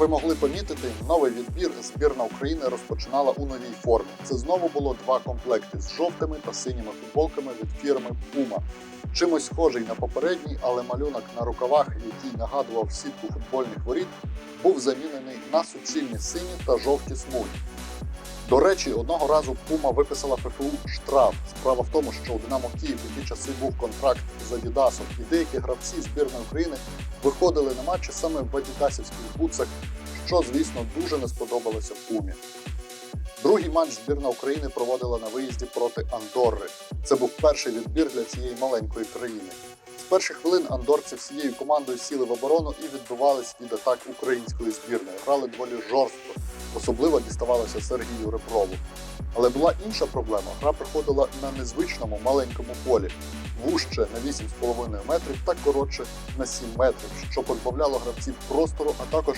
Ви могли помітити, новий відбір збірна України розпочинала у новій формі. Це знову було два комплекти з жовтими та синіми футболками від фірми Puma. Чимось схожий на попередній, але малюнок на рукавах, який нагадував сітку футбольних воріт, був замінений на суцільні сині та жовті смуги. До речі, одного разу Puma виписала ФФУ штраф. Справа в тому, що у Динамо Київ в ті часи був контракт з Адідасом, і деякі гравці збірної України виходили на матчі саме в адідасівських бутсах, що, звісно, дуже не сподобалося Пумі. Другий матч збірна України проводила на виїзді проти Андорри. Це був перший відбір для цієї маленької країни. З перших хвилин андорці всією командою сіли в оборону і відбивались від атак української збірної. Грали доволі жорстко, особливо діставалося Сергію Репрову. Але була інша проблема. Гра проходила на незвичному маленькому полі, вужче на 8,5 метрів та коротше на 7 метрів, що позбавляло гравців простору, а також